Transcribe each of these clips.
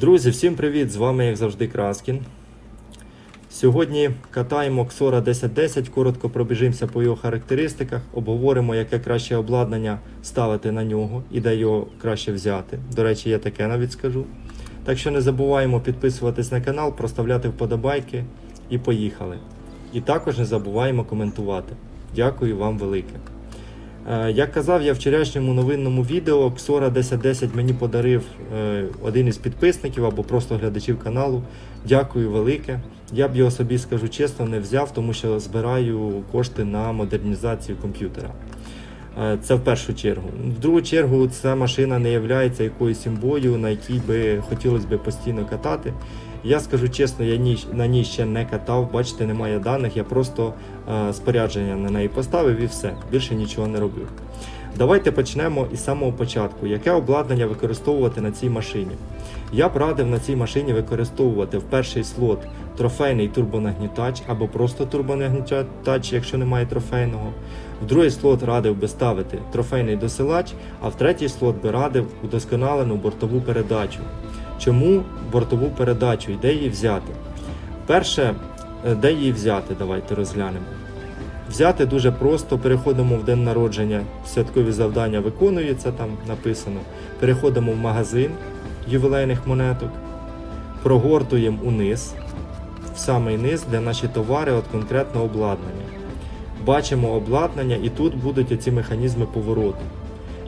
Друзі, всім привіт! З вами, як завжди, Краскін. Сьогодні катаємо Xora 1010, коротко пробіжимося по його характеристиках, обговоримо, яке краще обладнання ставити на нього і де його краще взяти. До речі, я таке навіть скажу. Так що не забуваємо підписуватись на канал, проставляти вподобайки і поїхали. І також не забуваємо коментувати. Дякую вам велике. Е, Як казав я в вчорашньому новинному відео, Xora 1010 мені подарив е, один із підписників або просто глядачів каналу. Дякую велике. Я б його собі скажу чесно не взяв, тому що збираю кошти на модернізацію комп'ютера. Е, Це в першу чергу. В другу чергу, ця машина не є якоюсь імбою, на якій би хотілося б постійно катати. Я скажу чесно, я ні- на ній ще не катав, бачите, немає даних, я просто е, спорядження на неї поставив і все. Більше нічого не робив. Давайте почнемо із самого початку. Яке обладнання використовувати на цій машині? Я б радив на цій машині використовувати в перший слот трофейний турбонагнітач або просто турбонагнітач, якщо немає трофейного. В другий слот радив би ставити трофейний досилач, а в третій слот би радив удосконалену бортову передачу. Чому бортову передачу і де її взяти? Перше, е, де її взяти, давайте розглянемо. Взяти дуже просто, переходимо в день народження, святкові завдання виконуються, там написано. Переходимо в магазин ювілейних монеток, прогортуємо униз, в самий низ, де наші товари от конкретно обладнання. Бачимо обладнання і тут будуть оці механізми повороту.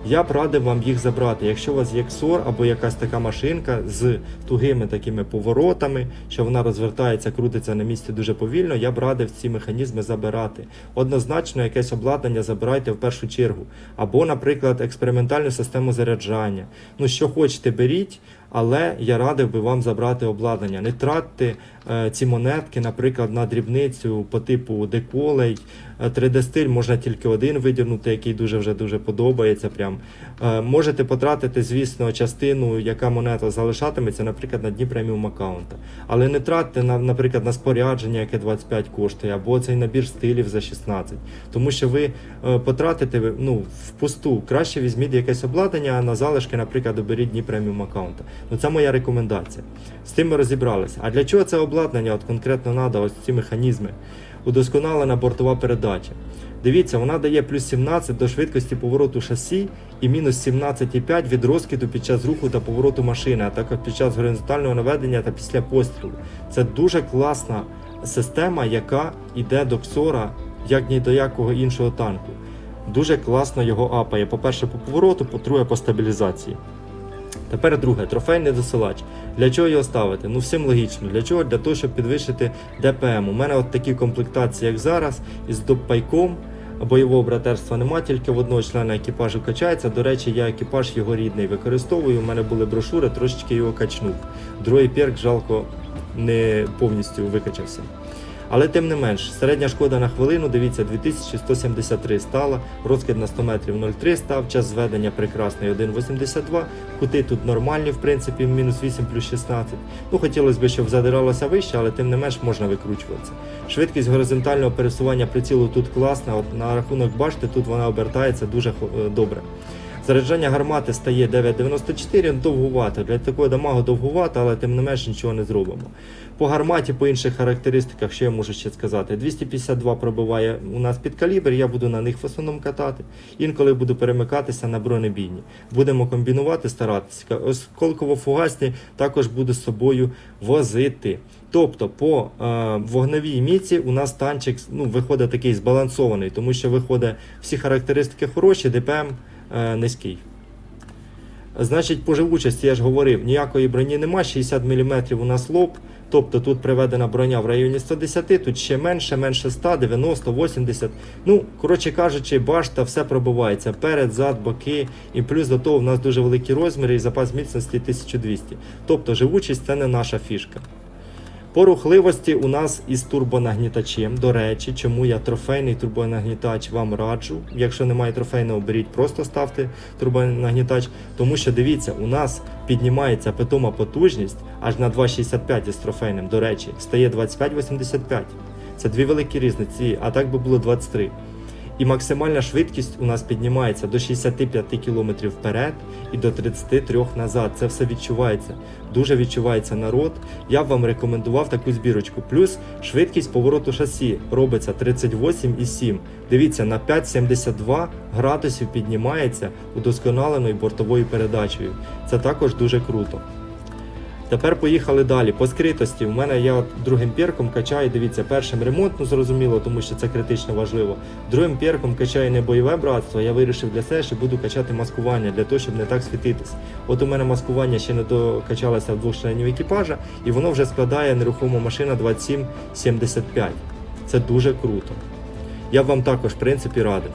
Я б радив вам їх забрати. Якщо у вас є XOR або якась така машинка з тугими такими поворотами, що вона розвертається, крутиться на місці дуже повільно, я б радив ці механізми забирати. Однозначно, якесь обладнання забирайте в першу чергу. Або, наприклад, експериментальну систему заряджання. Ну, що хочете, беріть, але я радив би вам забрати обладнання. Не тратьте ці монетки, наприклад, на дрібницю по типу деколей. 3D-стиль можна тільки один видірнути, який дуже вже дуже подобається. Прям. Е, можете потратити, звісно, частину, яка монета залишатиметься, наприклад, на дні преміум аккаунта. Але не тратьте, на, наприклад, на спорядження, яке 25 коштує, або цей набір стилів за 16. Тому що ви е, потратите ну, впусту. Краще візьміть якесь обладнання, а на залишки, наприклад, оберіть дні преміум аккаунта. Ну, це моя рекомендація. З тим ми розібралися. А для чого це обладнання? От конкретно треба ось ці механізми. Удосконалена бортова передача. Дивіться, вона дає плюс 17 до швидкості повороту шасі і мінус 17,5 від розкиду під час руху та повороту машини, а також під час горизонтального наведення та після пострілу. Це дуже класна система, яка йде до ксора, як ні до якого іншого танку. Дуже класно його апає. По-перше, по повороту, по-друге, по стабілізації. Тепер друге, трофейний досилач. Для чого його ставити? Ну всім логічно. Для чого? Для того, щоб підвищити ДПМ. У мене от такі комплектації, як зараз, із допайком. Бойового братерства нема, тільки в одного члена екіпажу качається. До речі, я екіпаж його рідний використовую. У мене були брошури, трошечки його качнув. Другий перк, жалко, не повністю викачався. Але тим не менш, середня шкода на хвилину, дивіться, 2173 стала, розкид на 100 метрів 0,3 став, час зведення прекрасний 1,82, кути тут нормальні, в принципі, мінус 8 плюс 16. Ну, хотілося б, щоб задиралося вище, але тим не менш можна викручуватися. Швидкість горизонтального пересування прицілу тут класна, от на рахунок башти, тут вона обертається дуже е, добре. Заряджання гармати стає 9,94, довгувато. Для такого дамагу довгувато, але тим не менш нічого не зробимо. По гарматі, по інших характеристиках, що я можу ще сказати? 252 пробиває у нас під калібр, я буду на них в основному катати. Інколи буду перемикатися на бронебійні. Будемо комбінувати, старатися. Осколково-фугасні також буду з собою возити. Тобто по е, вогневій міці у нас танчик ну, виходить такий збалансований, тому що виходить всі характеристики хороші, ДПМ низький. Значить, по живучості я ж говорив, ніякої броні нема, 60 мм у нас лоб. Тобто тут приведена броня в районі 110, тут ще менше, менше 100, 90, 80. Ну, коротше кажучи, башта все пробивається. Перед, зад, боки. І плюс до того в нас дуже великі розміри і запас міцності 1200. Тобто живучість це не наша фішка. По рухливості у нас із турбонагнітачем. До речі, чому я трофейний турбонагнітач вам раджу. Якщо немає трофейного, беріть, просто ставте турбонагнітач. Тому що дивіться, у нас піднімається питома потужність аж на 2,65 із трофейним. До речі, стає 25,85. Це дві великі різниці, а так би було 23. І максимальна швидкість у нас піднімається до 65 км вперед і до 33 назад. Це все відчувається. Дуже відчувається народ. Я б вам рекомендував таку збірочку. Плюс швидкість повороту шасі робиться 38,7. Дивіться, на 5,72 градусів піднімається удосконаленою бортовою передачею. Це також дуже круто. Тепер поїхали далі. По скритості. У мене я другим перком качаю, дивіться, першим ремонт, ну зрозуміло, тому що це критично важливо. Другим перком качаю не бойове братство. Я вирішив для себе, що буду качати маскування для того, щоб не так світитись. От у мене маскування ще не докачалося в двох членів екіпажа, і воно вже складає нерухома машина 2775. Це дуже круто. Я б вам також, в принципі, радив.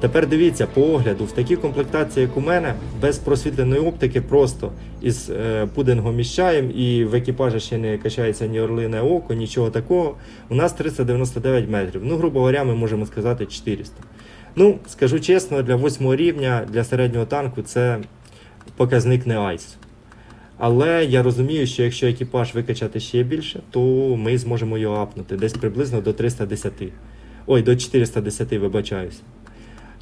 Тепер дивіться, по огляду, в такій комплектації, як у мене, без просвітленої оптики, просто із е, пудингом міщаєм, і в екіпажі ще не качається ні орлине око, нічого такого. У нас 399 метрів. Ну, грубо говоря, ми можемо сказати 400. Ну, скажу чесно, для восьмого рівня, для середнього танку це показник не айс. Але я розумію, що якщо екіпаж викачати ще більше, то ми зможемо його апнути десь приблизно до 310. Ой, до 410, вибачаюсь.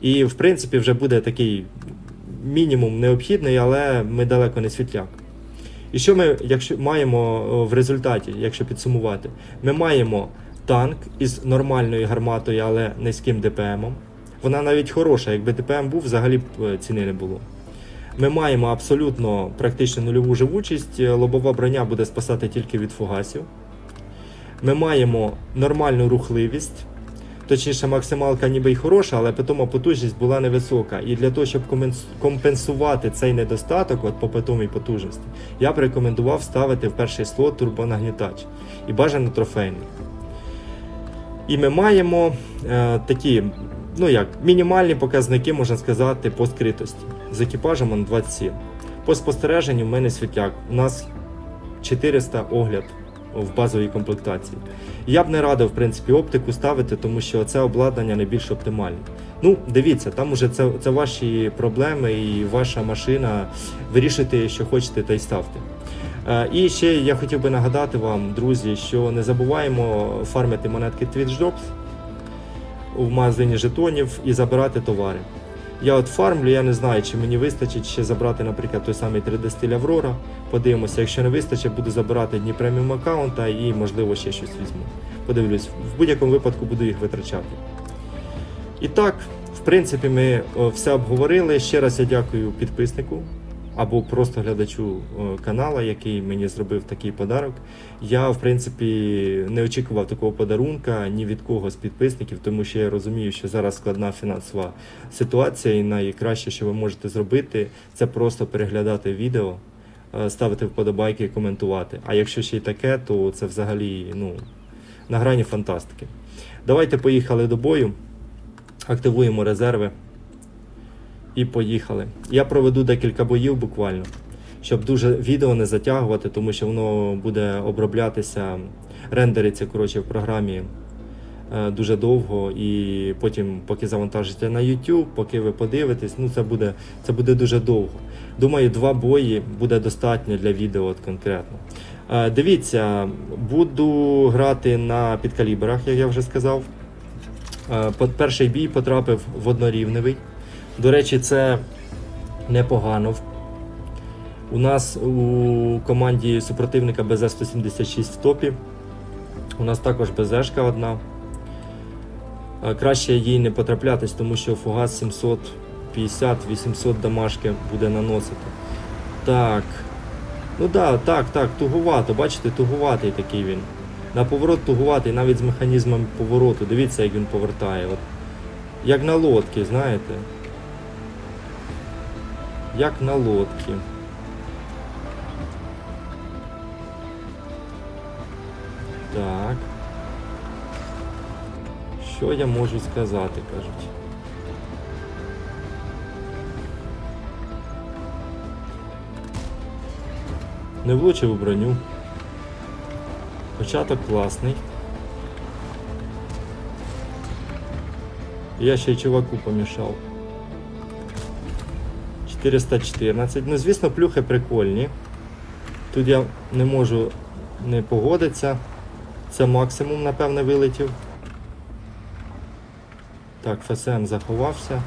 І в принципі вже буде такий мінімум необхідний, але ми далеко не світляк. І що ми якщо маємо в результаті, якщо підсумувати, ми маємо танк із нормальною гарматою, але низьким ДПМом. Вона навіть хороша, якби ДПМ був, взагалі б е, ціни не було. Ми маємо абсолютно практично нульову живучість, е, лобова броня буде спасати тільки від фугасів. Ми маємо нормальну рухливість. Точніше, максималка ніби й хороша, але питома потужність була невисока. І для того, щоб компенсувати цей недостаток от по питомій потужності, я б рекомендував ставити в перший слот турбонагнітач і бажано трофейний. І ми маємо е, такі, ну як, мінімальні показники, можна сказати, по скритості. З екіпажем он 27. По спостереженню в мене світляк. У нас 400 огляд в базовій комплектації. Я б не радив, в принципі, оптику ставити, тому що це обладнання не більш оптимальне. Ну, дивіться, там уже це, це ваші проблеми і ваша машина. Вирішуйте, що хочете, та й ставте. Е, І ще я хотів би нагадати вам, друзі, що не забуваємо фармити монетки Twitch Jobs в магазині жетонів і забирати товари. Я от фармлю, я не знаю, чи мені вистачить ще забрати, наприклад, той самий 3D стиль Аврора. Подивимося, якщо не вистачить, буду забирати дні преміум аккаунта і, можливо, ще щось візьму. Подивлюсь, в будь-якому випадку буду їх витрачати. І так, в принципі, ми все обговорили. Ще раз я дякую підписнику або просто глядачу канала, який мені зробив такий подарок. Я, в принципі, не очікував такого подарунка ні від кого з підписників, тому що я розумію, що зараз складна фінансова ситуація, і найкраще, що ви можете зробити, це просто переглядати відео, е, ставити вподобайки і коментувати. А якщо ще й таке, то це взагалі ну, на грані фантастики. Давайте поїхали до бою, активуємо резерви і поїхали. Я проведу декілька боїв буквально, щоб дуже відео не затягувати, тому що воно буде оброблятися, рендериться коротше, в програмі е, дуже довго, і потім, поки завантажите на YouTube, поки ви подивитесь, ну це буде, це буде дуже довго. Думаю, два бої буде достатньо для відео от конкретно. Е, Дивіться, буду грати на підкалібрах, як я вже сказав. Е, Перший бій потрапив в однорівневий. До речі, це непогано. У нас у команді супротивника БЗ-176 в топі. У нас також БЗшка одна. Краще їй не потраплятись, тому що фугас 750-800 дамажки буде наносити. Так. Ну да, так, так, тугувато, бачите, тугуватий такий він. На поворот тугуватий, навіть з механізмом повороту. Дивіться, як він повертає. От. Як на лодці, знаєте. Як на лодці. Так. Що я можу сказати, кажуть. Не влучив у броню. Початок класний. Я ще й чуваку помішав. 414. Ну, звісно, плюхи прикольні. Тут я не можу не погодитися. Це максимум, напевне, вилетів. Так, ФСМ заховався.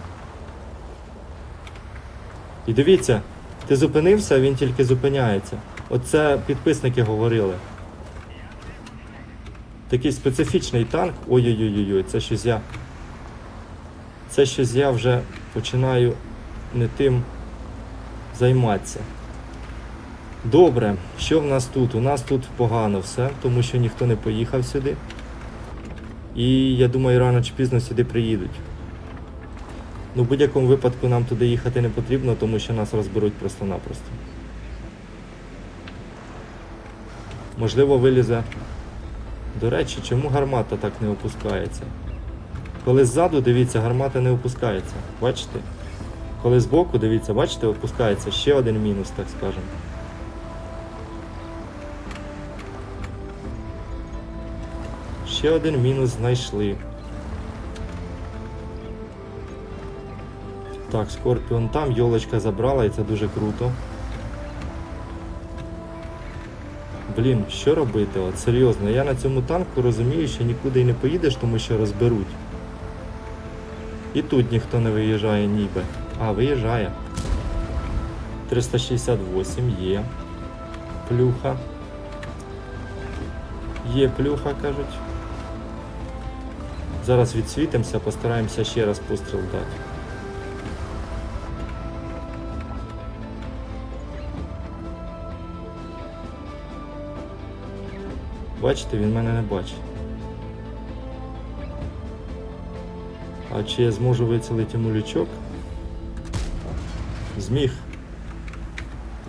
І дивіться, ти зупинився, він тільки зупиняється. Оце підписники говорили. Такий специфічний танк. Ой-ой-ой, це щось я. Це щось я вже починаю не тим займатися. Добре, що в нас тут? У нас тут погано все, тому що ніхто не поїхав сюди. І я думаю, рано чи пізно сюди приїдуть. Ну, в будь-якому випадку нам туди їхати не потрібно, тому що нас розберуть просто-напросто. Можливо, вилізе. До речі, чому гармата так не опускається? Коли ззаду, дивіться, гармата не опускається. Бачите? Коли збоку, дивіться, бачите, опускається ще один мінус, так скажемо. Ще один мінус знайшли. Так, Скорпіон там, йолочка забрала і це дуже круто. Блін, що робити? От серйозно, я на цьому танку розумію, що нікуди й не поїдеш, тому що розберуть. І тут ніхто не виїжджає ніби. А, виїжджає. 368 є. Плюха. Є плюха, кажуть. Зараз відсвітимося, постараємося ще раз постріл дати. Бачите, він мене не бачить. А чи я зможу вицілити йому лючок? Зміг.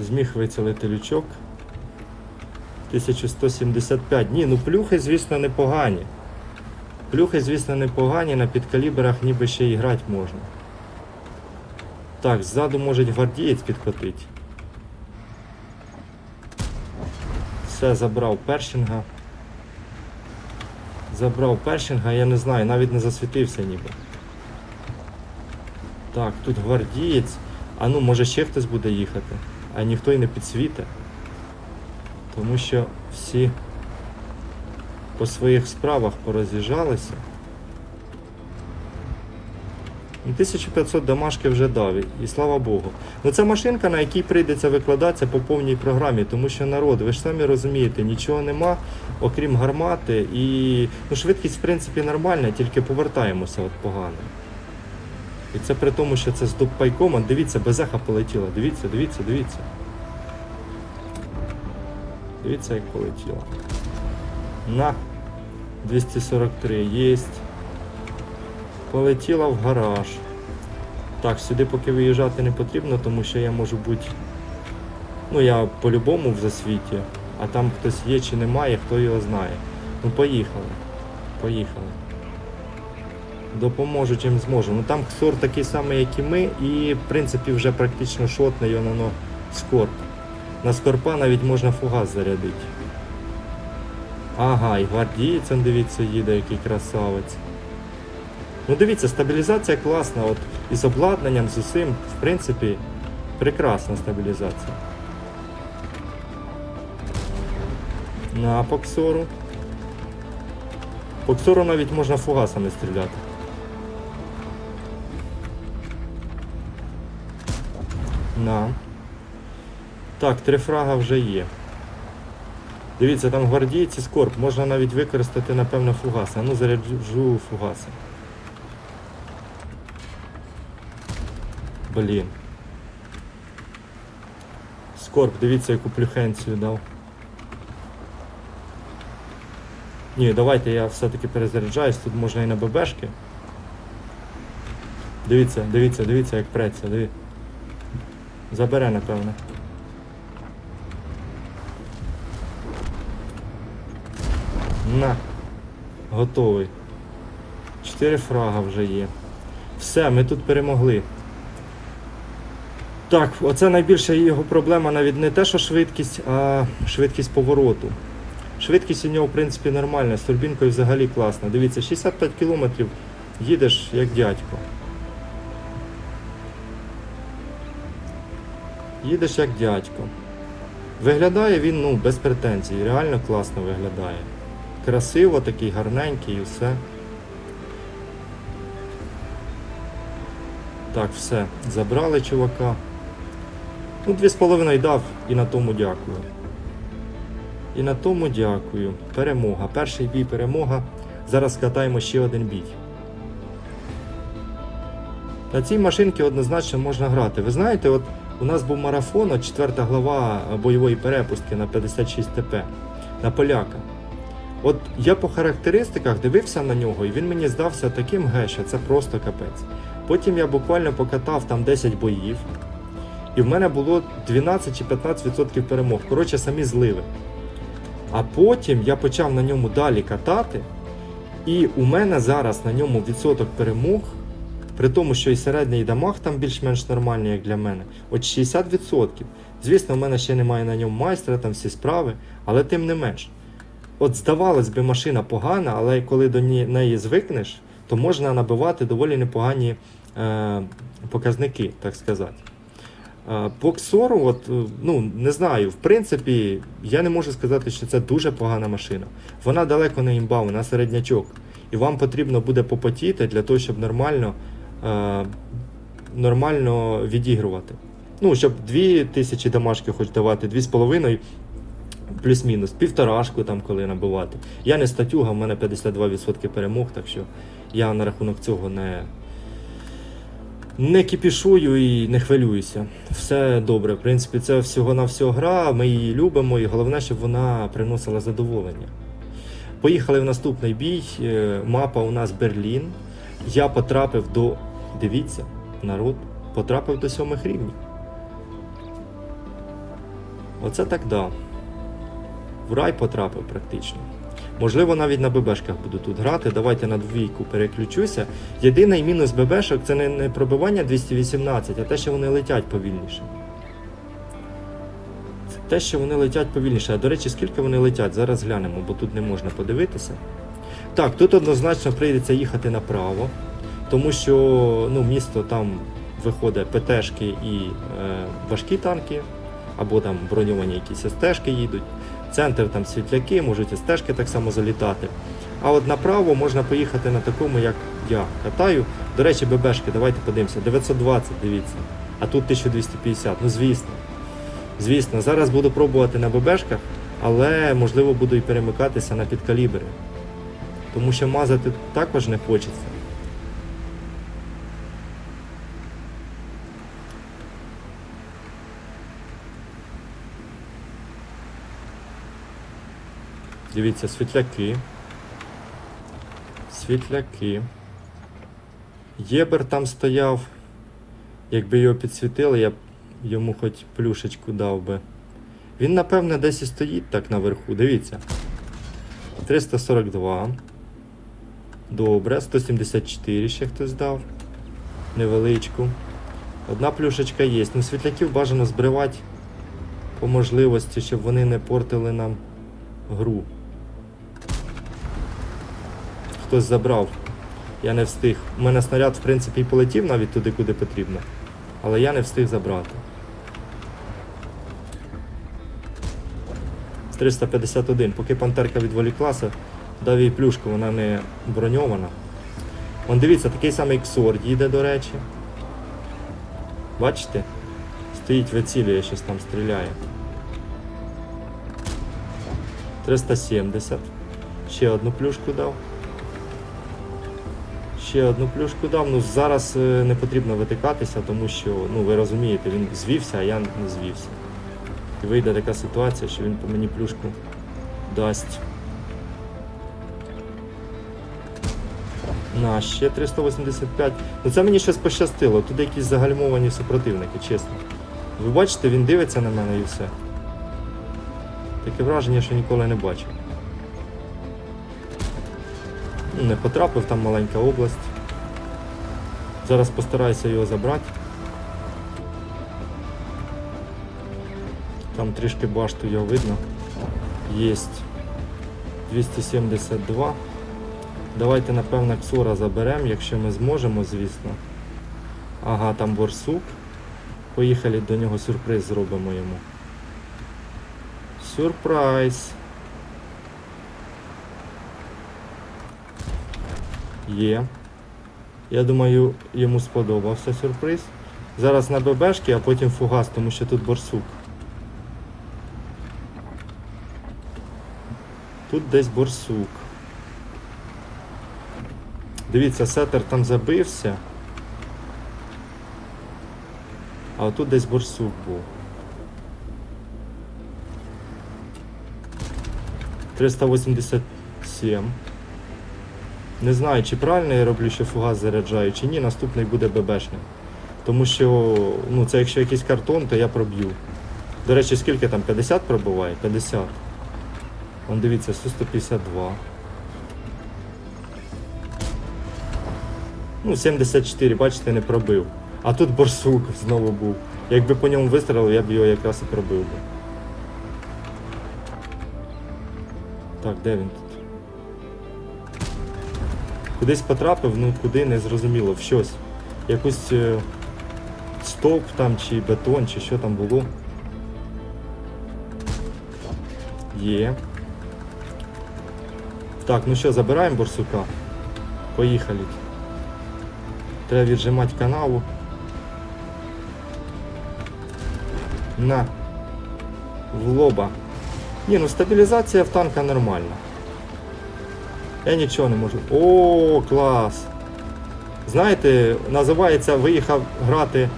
Зміг вицілити лючок. 1175. Ні, ну плюхи, звісно, непогані. Плюхи, звісно, непогані, на підкаліберах ніби ще і грати можна. Так, ззаду може гвардієць підкотити. Все, забрав першинга. Забрав першинга, я не знаю, навіть не засвітився ніби. Так, тут гвардієць. А ну, може ще хтось буде їхати, а ніхто й не підсвіте. Тому що всі по своїх справах пороз'їжджалися. Ну, 1500 домашки вже дав, і слава Богу. Ну це машинка, на якій прийдеться викладатися по повній програмі, тому що народ, ви ж самі розумієте, нічого нема, окрім гармати, і ну, швидкість в принципі нормальна, тільки повертаємося от погано. І це при тому, що це з допайком, дивіться, без еха полетіла. Дивіться, дивіться, дивіться. Дивіться, як полетіла. На 243 єсть. Полетіла в гараж. Так, сюди поки виїжджати не потрібно, тому що я можу бути. Ну, я по-любому в засвіті, а там хтось є чи немає, хто його знає. Ну, поїхали. Поїхали. Допоможу чим зможу. Ну там ксор такий самий, як і ми, і в принципі вже практично шотне його на но скорп. На скорпа навіть можна фугас зарядити. Ага, і гвардієць, дивіться, їде, який красавець. Ну дивіться, стабілізація класна, от із обладнанням, з усім, в принципі, прекрасна стабілізація. На поксору. Поксору навіть можна фугасами стріляти. На. Так, три фрага вже є. Дивіться, там гвардійці скорб, можна навіть використати, напевно, фугаси. А ну заряджу фугаси. Блін. Скорб, дивіться, яку плюхенцію дав. Ні, давайте я все-таки перезаряджаюсь, тут можна і на ББшки. Дивіться, дивіться, дивіться, як преться, диві. Забере, напевне. На. Готовий. Чотири фрага вже є. Все, ми тут перемогли. Так, оце найбільша його проблема навіть не те, що швидкість, а швидкість повороту. Швидкість у нього, в принципі, нормальна, з турбінкою взагалі класна. Дивіться, 65 кілометрів їдеш як дядько. Їдеш як дядько. Виглядає він ну, без претензій, реально класно виглядає. Красиво, такий гарненький і все. Так, все, забрали чувака. Ну, дві з половиною дав і на тому дякую. І на тому дякую. Перемога. Перший бій перемога. Зараз катаємо ще один бій. На цій машинці однозначно можна грати. Ви знаєте, от у нас був марафон, от четверта глава бойової перепустки на 56 ТП на поляка. От я по характеристиках дивився на нього, і він мені здався таким ге, що це просто капець. Потім я буквально покатав там 10 боїв, і в мене було 12 чи 15% перемог. Коротше, самі зливи. А потім я почав на ньому далі катати, і у мене зараз на ньому відсоток перемог, при тому, що і середній дамаг там більш-менш нормальний, як для мене, от 60%. Звісно, в мене ще немає на ньому майстра, там всі справи, але тим не менш. От здавалось би, машина погана, але коли до неї звикнеш, то можна набивати доволі непогані е, показники, так сказати. Е, от, е, ну, не знаю, в принципі, я не можу сказати, що це дуже погана машина. Вона далеко не імба, вона середнячок. І вам потрібно буде попотіти для того, щоб нормально, нормально відігрувати. Ну, щоб 2000 дамажки хоч давати, 2,5 плюс-мінус, півторашку там коли набивати. Я не статюга, в мене 52% перемог, так що я на рахунок цього не, не кіпішую і не хвилююся. Все добре. В принципі, це всього на всього гра, ми її любимо, і головне, щоб вона приносила задоволення. Поїхали в наступний бій. Е, Мапа у нас Берлін. Я потрапив до. Дивіться, народ, потрапив до сьомих рівнів. Оце так да. В рай потрапив практично. Можливо, навіть на ББшках буду тут грати. Давайте на двійку переключуся. Єдиний мінус ББшок це не, пробивання 218, а те, що вони летять повільніше. Це те, що вони летять повільніше. А до речі, скільки вони летять? Зараз глянемо, бо тут не можна подивитися. Так, тут однозначно прийдеться їхати направо, тому що ну, місто там виходить ПТшки і е, важкі танки, або там броньовані якісь стежки їдуть. Центр там світляки, можуть і стежки так само залітати. А от направо можна поїхати на такому, як я катаю. До речі, ББшки, давайте подивимося. 920, дивіться. А тут 1250. Ну звісно. Звісно, зараз буду пробувати на ББшках, але можливо буду і перемикатися на підкалібри. Тому що мазати також не хочеться. Дивіться, світляки. Світляки. Єбер там стояв. Якби його підсвітили, я б йому хоч плюшечку дав би. Він, напевне, десь і стоїть так наверху. Дивіться. 342. Добре, 174 ще хтось дав. Невеличку. Одна плюшечка є. Ну, світляків бажано збривати по можливості, щоб вони не портили нам гру. Хтось забрав. Я не встиг. У мене снаряд, в принципі, і полетів навіть туди, куди потрібно. Але я не встиг забрати. 351. Поки пантерка відволіклася, дав їй плюшку, вона не броньована. Вон дивіться, такий самий ксор їде, до речі. Бачите? Стоїть, вицілює, щось там стріляє. 370. Ще одну плюшку дав. Ще одну плюшку дав. Ну зараз е, не потрібно витикатися, тому що, ну ви розумієте, він звівся, а я не звівся. І вийде така ситуація, що він по мені плюшку дасть. На, ще 385. Ну це мені щось пощастило. Тут якісь загальмовані супротивники, чесно. Ви бачите, він дивиться на мене і все. Таке враження, що ніколи не бачив. Не потрапив, там маленька область. Зараз постараюся його забрати. Там трішки башту його видно. Єсть 272. Давайте, напевно, Ксора заберемо, якщо ми зможемо, звісно. Ага, там борсук. Поїхали до нього сюрприз зробимо йому. Сюрприз. Є. Я думаю, йому сподобався сюрприз. Зараз на ББшки, а потім фугас, тому що тут борсук. Тут десь борсук. Дивіться, сетер там забився. А тут десь борсук був. 387. Не знаю, чи правильно я роблю, що фугас заряджаю, чи ні, наступний буде ББшним. Тому що, ну, це якщо якийсь картон, то я проб'ю. До речі, скільки там? 50 пробуває? 50. Вон дивіться, Су-152. Ну, 74, бачите, не пробив. А тут борсук знову був. Якби по ньому вистрілив, я б його якраз і пробив би. Так, де він? Кудись потрапив, ну куди не зрозуміло, в щось. Якусь е, стовп там, чи бетон, чи що там було. Є. Так, ну що, забираємо борсука. Поїхали. Треба віджимати канаву. На. В лоба. Ні, ну стабілізація в танка нормальна. Я нічого не можу. О, клас! Знаєте, називається виїхав грати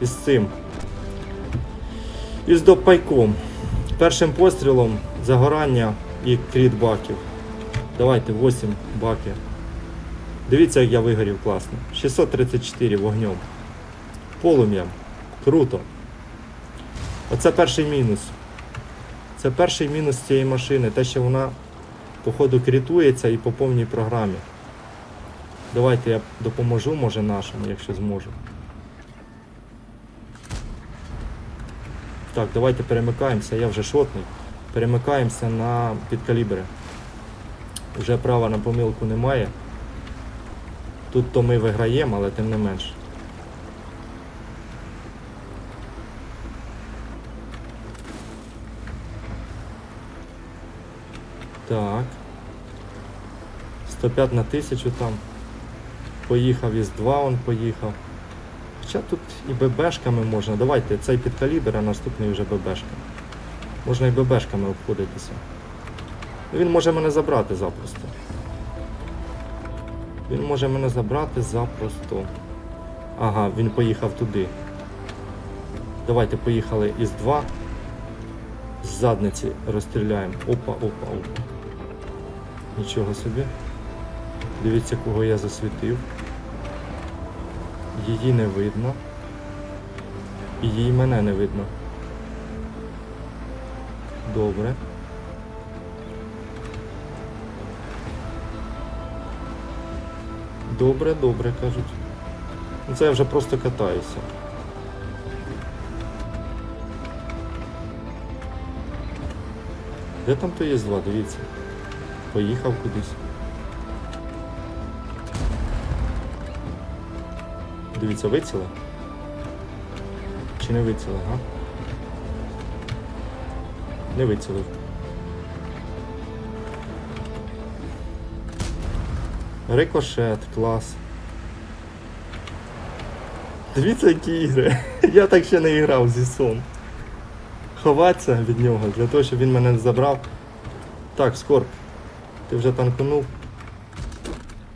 із цим. Із допайком. Першим пострілом загорання і кріт баків. Давайте 8 баків. Дивіться, як я вигорів класно. 634 вогнем. Полум'ям. Круто. Оце перший мінус. Це перший мінус цієї машини, те, що вона, походу, крітується і по повній програмі. Давайте я допоможу, може, нашому, якщо зможу. Так, давайте перемикаємося, я вже шотний. Перемикаємося на підкалібри. Вже права на помилку немає. Тут то ми виграємо, але тим не менш. Так. 105 на 1000 там. Поїхав із 2 он поїхав. Хоча тут і ББшками можна. Давайте цей підкалібр, а наступний вже ББшка. Можна і ББшками обходитися. Він може мене забрати запросто. Він може мене забрати запросто. Ага, він поїхав туди. Давайте поїхали із 2. З задниці розстріляємо. Опа, опа, опа. Нічого собі. Дивіться, кого я засвітив. Її не видно. І їй мене не видно. Добре. Добре, добре, кажуть. Ну, Це я вже просто катаюся. Де там то є зла, дивіться. Поїхав кудись. Дивіться, виціле? Чи не виціле, га? Не вицілив. Рикошет, клас. Дивіться, які ігри. Я так ще не грав зі сон. Ховатися від нього для того, щоб він мене не забрав. Так, Скорп, ти вже танканув.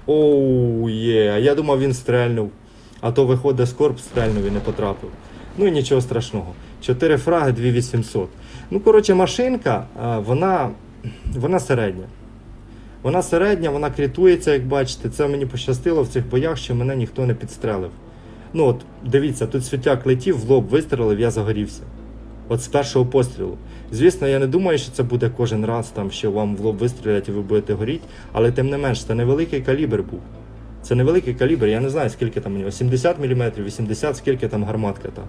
Оу, є, а я думав він стрельнув. А то виходить Скорп стрельнув і не потрапив. Ну і нічого страшного. 4 фраги, 2800. Ну, коротше, машинка, вона, вона середня. Вона середня, вона крітується, як бачите. Це мені пощастило в цих боях, що мене ніхто не підстрелив. Ну от, дивіться, тут світяк летів, в лоб вистрелив, я загорівся. От з першого пострілу. Звісно, я не думаю, що це буде кожен раз, там, що вам в лоб вистрілять і ви будете горіти, але тим не менш, це невеликий калібр був. Це невеликий калібр, я не знаю, скільки там у нього, 70 мм, 80, скільки там гарматка та.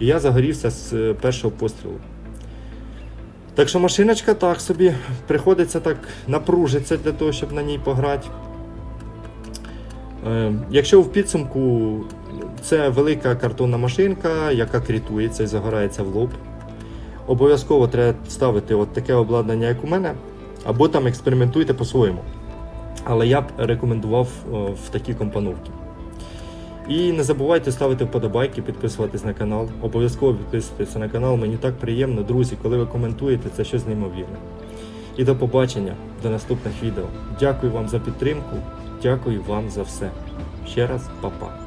І я загорівся з е, першого пострілу. Так що машиночка так собі, приходиться так напружитися для того, щоб на ній пограти. Е, Якщо в підсумку це велика картонна машинка, яка крітується і загорається в лоб. Обов'язково треба ставити от таке обладнання, як у мене, або там експериментуйте по-своєму. Але я б рекомендував е, в такі компоновки. І не забувайте ставити вподобайки, підписуватись на канал. Обов'язково підписуйтесь на канал. Мені так приємно, друзі, коли ви коментуєте, це щось неймовірне. І до побачення до наступних відео. Дякую вам за підтримку. Дякую вам за все. Ще раз, па-па.